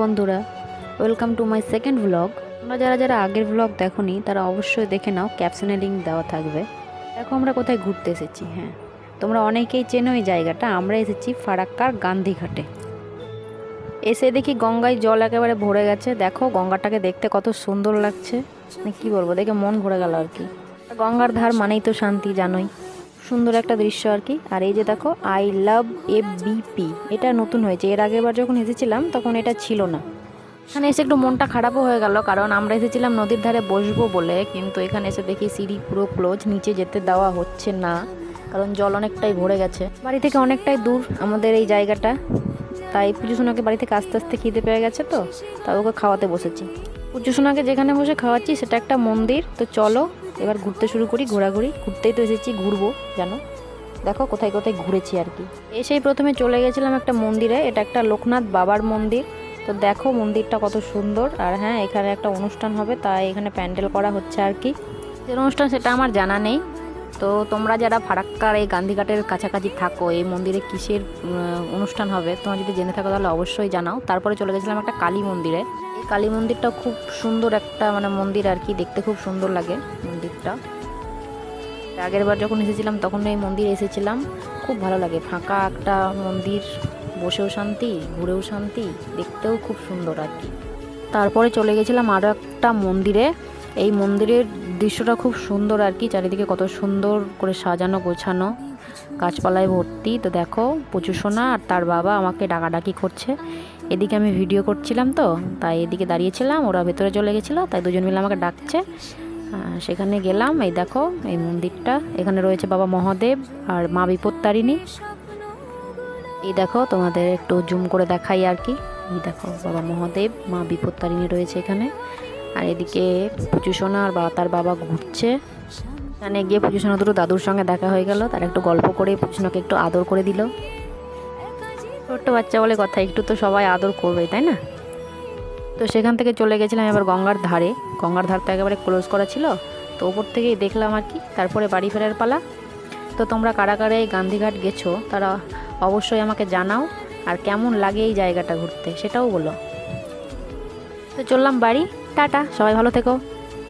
বন্ধুরা welcome to my second vlog তোমরা যারা যারা আগের ভ্লগ দেখোনি, তারা অবশ্যই দেখে নাও ক্যাপশনে লিঙ্ক দেওয়া থাকবে। দেখো আমরা কোথায় ঘুরতে এসেছি হ্যাঁ। তোমরা অনেকেই চেনো এই জায়গাটা, আমরা এসেছি ফারাক্কার গান্ধীঘাটে এসে দেখি গঙ্গায় জল একেবারে ভরে গেছে। দেখো গঙ্গাটাকে দেখতে কত সুন্দর লাগছে। মানে কি বলব, দেখে মন ভরে গেল আর কি। গঙ্গার ধার মানেই তো শান্তি, জানোই। সুন্দর একটা দৃশ্য আর কি। আর এই যে দেখো আই লাভ এ বিপি এটা নতুন হয়েছে। এর আগের বার যখন এসেছিলাম, তখন এটা ছিল না। এখানে এসে একটু মনটা খারাপও হয়ে গেল, কারণ আমরা এসেছিলাম নদীর ধারে বসবো বলে, কিন্তু এখানে এসে দেখি সিঁড়ি পুরো ক্লোজ নিচে যেতে দেওয়া হচ্ছে না, কারণ জল অনেকটাই ভরে গেছে। বাড়ি থেকে অনেকটাই দূর আমাদের এই জায়গাটা, তাই পুজো সোনাকে বাড়ি থেকে আস্তে আস্তে খিদে পেয়ে গেছে তো, তাই ওকে খাওয়াতে বসেছি। পুজো সোনাকে যেখানে বসে খাওয়াচ্ছি, সেটা একটা মন্দির। তো চলো এবার ঘুরতে শুরু করি, ঘোরাঘুরি। ঘুরতেই তো এসেছি, ঘুরবো, জানো? দেখো, কোথায় কোথায় ঘুরেছি আর কি। এসেই প্রথমে চলে গেছিলাম একটা মন্দিরে, এটা একটা লোকনাথ বাবার মন্দির। তো দেখো মন্দিরটা কত সুন্দর, আর হ্যাঁ এখানে একটা অনুষ্ঠান হবে, তাই এখানে প্যান্ডেল করা হচ্ছে আর কি। যে অনুষ্ঠান, সেটা আমার জানা নেই। তো তোমরা যারা ফারাক্কার এই গান্ধীঘাটের কাছাকাছি থাকো, এই মন্দিরে কিসের অনুষ্ঠান হবে, তোমরা যদি জেনে থাকো তাহলে অবশ্যই জানাও। তারপরে চলে গেছিলাম একটা কালী মন্দিরে। এই কালী মন্দিরটা খুব সুন্দর একটা মানে মন্দির আর কি, দেখতে খুব সুন্দর লাগে মন্দিরটা। আগের বার যখন এসেছিলাম তখন এই মন্দিরে এসেছিলাম, খুব ভালো লাগে। ফাঁকা একটা মন্দির, বসেও শান্তি, ঘুরেও শান্তি, দেখতেও খুব সুন্দর আর কি। তারপরে চলে গেছিলাম আরও একটা মন্দিরে। এই মন্দিরের দৃশ্যটা খুব সুন্দর আর কি, চারিদিকে কত সুন্দর করে সাজানো, গোছানো, গাছপালায় ভর্তি। তো দেখো প্রচুর সোনা আর তার বাবা আমাকে ডাকাডাকি করছে। এদিকে আমি ভিডিও করছিলাম তো, তাই এদিকে দাঁড়িয়েছিলাম, ওরা ভেতরে চলে গেছিল, তাই দুজন মিলে আমাকে ডাকছে। সেখানে গেলাম, এই দেখো, এই মন্দিরটা। এখানে রয়েছে বাবা মহাদেব আর মা বিপত্তারিণী। এই দেখো, তোমাদের একটু জুম করে দেখাই আর কি। এই দেখো, বাবা মহাদেব, মা বিপত্তারিণী রয়েছে এখানে। আর এদিকে পুচুসোনা আর তার বাবা ঘুরছে। এখানে গিয়ে পুচুসোনা দুটো দাদুর সঙ্গে দেখা হয়ে গেল। তার একটু গল্প করে পুচুসোনাকে একটু আদর করে দিল। ছোট্ট বাচ্চা বলে কথা, একটু তো সবাই আদর করবে, তাই না? তো সেখান থেকে চলে গেছিলাম এবার গঙ্গার ধারে। গঙ্গার ধারটা একেবারে ক্লোজ করা ছিল। তো ওপর থেকেই দেখলাম আর কি, তারপরে বাড়ি ফেরার পালা। তো তোমরা কারা কারা এই গান্ধীঘাট গেছো, তারা অবশ্যই আমাকে জানাও। আর কেমন লাগে এই জায়গাটা ঘুরতে, সেটাও বলো। তো চললাম বাড়ি। টাটা সবাই ভালো থেকো।